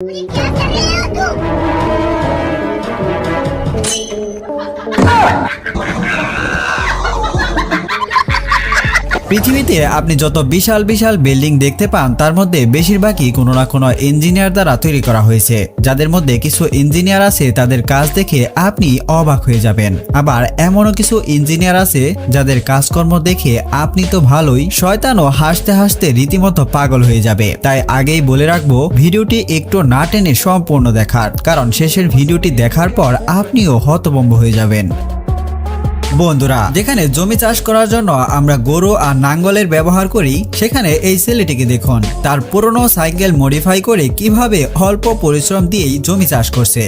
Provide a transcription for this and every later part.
क्या कर रहे हो तुम পৃথিবীতে আপনি যত বিশাল বিশাল বিল্ডিং দেখতে পান, তার মধ্যে বেশিরভাগই কোনো না কোনো ইঞ্জিনিয়ার দ্বারা তৈরি করা হয়েছে। যাদের মধ্যে কিছু ইঞ্জিনিয়ার আছে, তাদের কাজ দেখে আপনি অবাক হয়ে যাবেন। আবার এমনও কিছু ইঞ্জিনিয়ার আছে, যাদের কাজকর্ম দেখে আপনি তো ভালোই শয়তানও হাসতে হাসতে রীতিমতো পাগল হয়ে যাবে। তাই আগেই বলে রাখব, ভিডিওটি একটু না টেনে সম্পূর্ণ দেখার, কারণ শেষের ভিডিওটি দেখার পর আপনিও হতভম্ব হয়ে যাবেন। বন্ধুরা যেখানে জমি চাষ করার জন্য আমরা গরু আর নাঙ্গলের ব্যবহার করি সেখানে এই ছেলেটিকে দেখুন। তার পুরনো সাইকেল মডিফাই করে কীভাবে অল্প পরিশ্রম দিয়েই জমি চাষ করছে।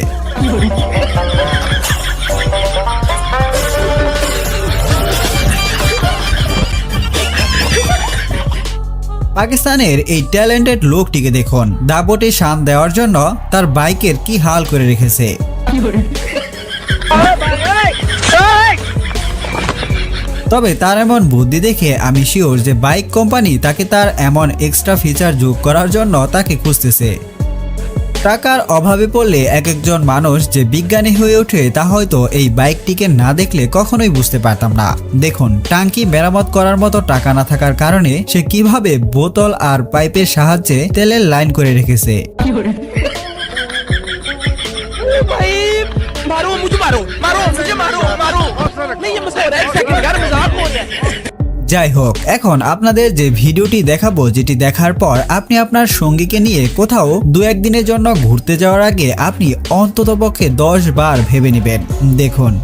পাকিস্তানের এই ট্যালেন্টেড লোকটিকে দেখুন। দাপটে শান দেওয়ার জন্য তার বাইকের কি হাল করে রেখেছে। তবে তার এমন বুদ্ধি দেখে আমি শিওর যে বাইক কোম্পানি তাকে তার এমন এক্সট্রা ফিচার যোগ করার জন্য তাকে খুঁজতেছে। টাকার অভাবে পড়লে এক একজন মানুষ যে বিজ্ঞানী হয়ে ওঠে তা হয়তো এই বাইকটিকে না দেখলে কখনোই বুঝতে পারতাম না। দেখুন, টাঙ্কি মেরামত করার মতো টাকা না থাকার কারণে সে কীভাবে বোতল আর পাইপের সাহায্যে তেলের লাইন করে রেখেছে। যাই হোক, এখন আপনাদের যে ভিডিওটি দেখাবো, যেটি দেখার পর আপনি আপনার সঙ্গীকে নিয়ে কোথাও দু একদিনের জন্য ঘুরতে যাওয়ার আগে আপনি অন্ততপক্ষে দশ বার ভেবে নেবেন। দেখুন।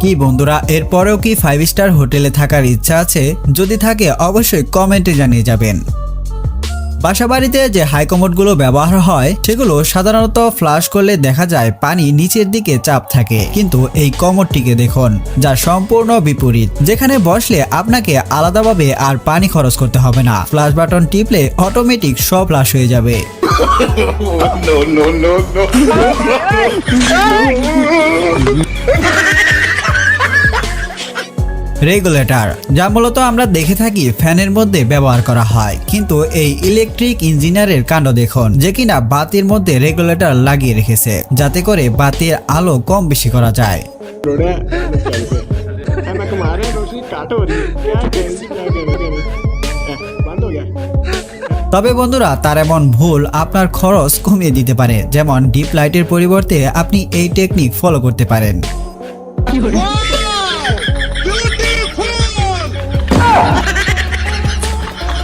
কি বন্ধুরা এরপরেও কি ফাইভ স্টার হোটেলে থাকার ইচ্ছা আছে যদি থাকে অবশ্যই কমেন্টে জানিয়ে যাবেন বাসাবাড়িতে যে হাইকমোডগুলো ব্যবহার হয় সেগুলো সাধারণত ফ্লাশ করলে দেখা যায় পানি নিচের দিকে চাপ থাকে কিন্তু এই কমোডটিকে দেখুন যা সম্পূর্ণ বিপরীত যেখানে বসলে আপনাকে আলাদাভাবে আর পানি খরচ করতে হবে না ফ্লাশ বাটন টিপলে অটোমেটিক সব ফ্লাশ হয়ে যাবে রেগুলেটর, যা মূলত আমরা দেখে থাকি ফ্যানের মধ্যে ব্যবহার করা হয়। কিন্তু এই ইলেকট্রিক ইঞ্জিনিয়ারের কাণ্ড দেখুন, যে কিনা বাতির মধ্যে রেগুলেটর লাগিয়ে রেখেছে, যাতে করে বাতির আলো কম বেশি করা যায়। তবে বন্ধুরা, তার এমন ভুল আপনার খরচ কমিয়ে দিতে পারে, যেমন ডিপ লাইটের পরিবর্তে আপনি এই টেকনিক ফলো করতে পারেন।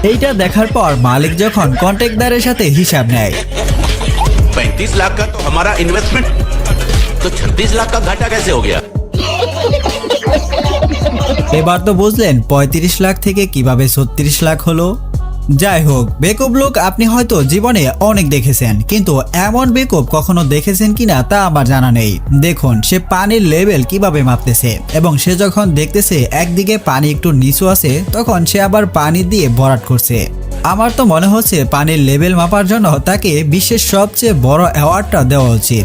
এইটা দেখার পর মালিক যখন কন্ট্রাক্টদারের সাথে হিসাব নেয় पैंतीस लाख का तो हमारा इन्वेस्टमेंट तो छत्तीस लाख का घाटा कैसे हो गया এবার তো বুঝলেন পঁয়ত্রিশ লাখ থেকে কিভাবে ছত্রিশ লাখ হলো যাই হোক বেকুব লোক আপনি হয়তো জীবনে অনেক দেখেছেন, কিন্তু এমন বেকুব কখনো দেখেছেন কিনা তা আমার জানা নেই। দেখুন, সে পানির লেভেল কীভাবে মাপতেছে, এবং সে যখন দেখতেছে একদিকে পানি একটু নিচু আছে, তখন সে আবার পানি দিয়ে ভরাট করছে। আমার তো মনে হচ্ছে পানির লেভেল মাপার জন্য তাকে বিশ্বের সবচেয়ে বড় অ্যাওয়ার্ডটা দেওয়া উচিত।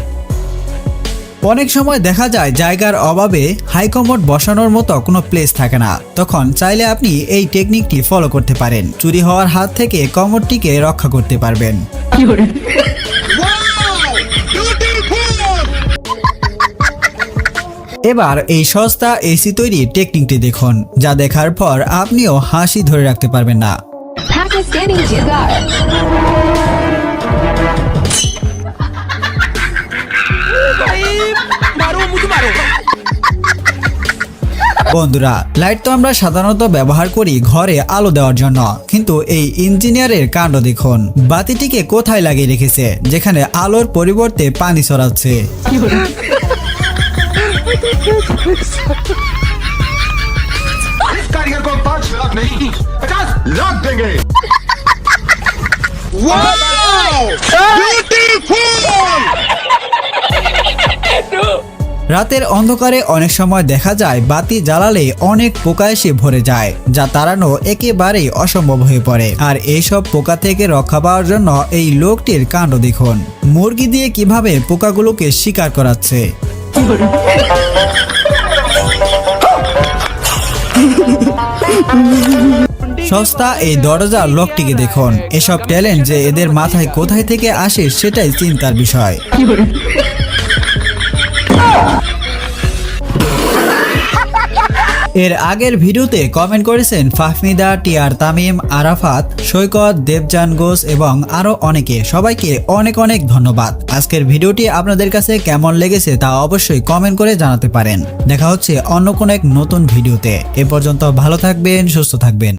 অনেক সময় দেখা যায় জায়গার অভাবে হাইকমোড বসানোর মতো কোনো প্লেস থাকে না। তখন চাইলে আপনি এই টেকনিকটি ফলো করতে পারেন। চুরি হওয়ার হাত থেকে কমোডটিকে রক্ষা করতে পারবেন। এবার এই সস্তা এসি তৈরির টেকনিকটি দেখুন যা দেখার পর আপনিও হাসি ধরে রাখতে পারবেন না। বন্ধুরা লাইট তো আমরা সাধারণত ব্যবহার করি ঘরে আলো দেওয়ার জন্য কিন্তু এই ইঞ্জিনিয়ারের কাণ্ড দেখুন। বাতিটিকে কোথায় লাগিয়ে রেখেছে যেখানে আলোর পরিবর্তে পানি ছড়াচ্ছে। Wow! Beautiful! রাতের অন্ধকারে অনেক সময় দেখা যায় বাতি জ্বালালে অনেক পোকা এসে ভরে যায়, যা তাড়ানো একেবারেই অসম্ভব হয়ে পড়ে। আর এইসব পোকা থেকে রক্ষা পাওয়ার জন্য এই লোকটির কাণ্ড দেখুন। মুরগি দিয়ে কীভাবে পোকাগুলোকে শিকার করাচ্ছে? সস্তা এই দরজার লোকটিকে দেখুন। এসব ট্যালেন্ট যে এদের মাথায় কোথায় থেকে আসে সেটাই চিন্তার বিষয়। এর আগের ভিডিওতে কমেন্ট করেছেন ফাহমিদা, টিয়ার তামিম, আরাফাত, সৈকত দেবজান ঘোষ এবং আরও অনেকে। সবাইকে অনেক অনেক ধন্যবাদ। আজকের ভিডিওটি আপনাদের কাছে কেমন লেগেছে তা অবশ্যই কমেন্ট করে জানাতে পারেন। দেখা হচ্ছে অন্য কোনো এক নতুন ভিডিওতে। এ পর্যন্ত ভালো থাকবেন, সুস্থ থাকবেন।